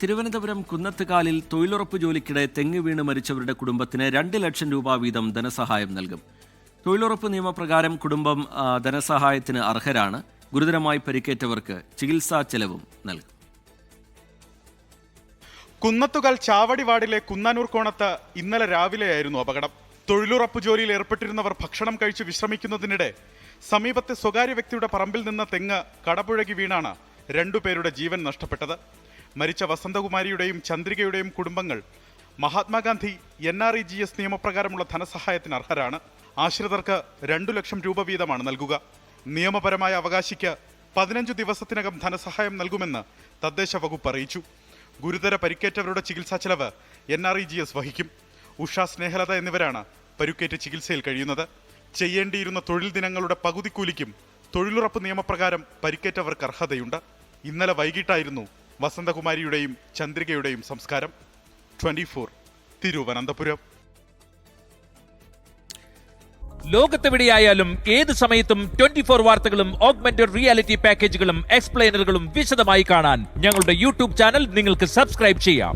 തിരുവനന്തപുരം കുന്നത്തുകാലിൽ തൊഴിലുറപ്പ് ജോലിക്കിടെ തെങ്ങ് വീണ് മരിച്ചവരുടെ കുടുംബത്തിന് രണ്ട് ലക്ഷം രൂപ വീതം ധനസഹായം നൽകും. തൊഴിലുറപ്പ് നിയമപ്രകാരം കുടുംബം ധനസഹായത്തിന് അർഹരാണ്. ഗുരുതരമായി പരിക്കേറ്റവർക്ക് ചികിത്സാ ചെലവും നൽകും. കുന്നത്തുകാൽ ചാവടി വാർഡിലെ കുന്നാനൂർ കോണത്ത് ഇന്നലെ രാവിലെയായിരുന്നു അപകടം. തൊഴിലുറപ്പ് ജോലിയിൽ ഏർപ്പെട്ടിരുന്നവർ ഭക്ഷണം കഴിച്ച് വിശ്രമിക്കുന്നതിനിടെ സമീപത്തെ സ്വകാര്യ വ്യക്തിയുടെ പറമ്പിൽ നിന്ന തെങ്ങ് കടപുഴകി വീണാണ് രണ്ടുപേരുടെ ജീവൻ നഷ്ടപ്പെട്ടത്. മരിച്ച വസന്തകുമാരിയുടെയും ചന്ദ്രികയുടെയും കുടുംബങ്ങൾ. Mahatma Gandhi N R E G S നിയമപ്രകാരമുള്ള ധനസഹായത്തിന് അർഹരാണ്. ആശ്രിതർക്ക് രണ്ടു ലക്ഷം രൂപ വീതമാണ് നൽകുക. നിയമപരമായ അവകാശിക്ക് പതിനഞ്ചു ദിവസത്തിനകം ധനസഹായം നൽകുമെന്ന് തദ്ദേശ വകുപ്പ് അറിയിച്ചു. ഗുരുതര പരിക്കേറ്റവരുടെ ചികിത്സാ ചെലവ് N R E G S വഹിക്കും. ഉഷ സ്നേഹലത എന്നിവരാണ് പരുക്കേറ്റ് ചികിത്സയിൽ കഴിയുന്നത്. ചെയ്യേണ്ടിയിരുന്ന തൊഴിൽ ദിനങ്ങളുടെ പകുതി കൂലിക്കും തൊഴിലുറപ്പ് നിയമപ്രകാരം പരിക്കേറ്റവർക്ക് അർഹതയുണ്ട്. ഇന്നലെ വൈകിട്ടായിരുന്നു വസന്തകുമാരിയുടെയും ചന്ദ്രികയുടെയും സംസ്കാരം ട്വന്റി ഫോർ തിരുവനന്തപുരം. ലോകത്തെവിടെയായാലും ഏത് സമയത്തും ട്വന്റി ഫോർ വാർത്തകളും ഓഗ്മെന്റഡ് റിയാലിറ്റി പാക്കേജുകളും എക്സ്പ്ലെയിനറുകളും വിശദമായി കാണാൻ ഞങ്ങളുടെ യൂട്യൂബ് ചാനൽ നിങ്ങൾക്ക് സബ്സ്ക്രൈബ് ചെയ്യാം.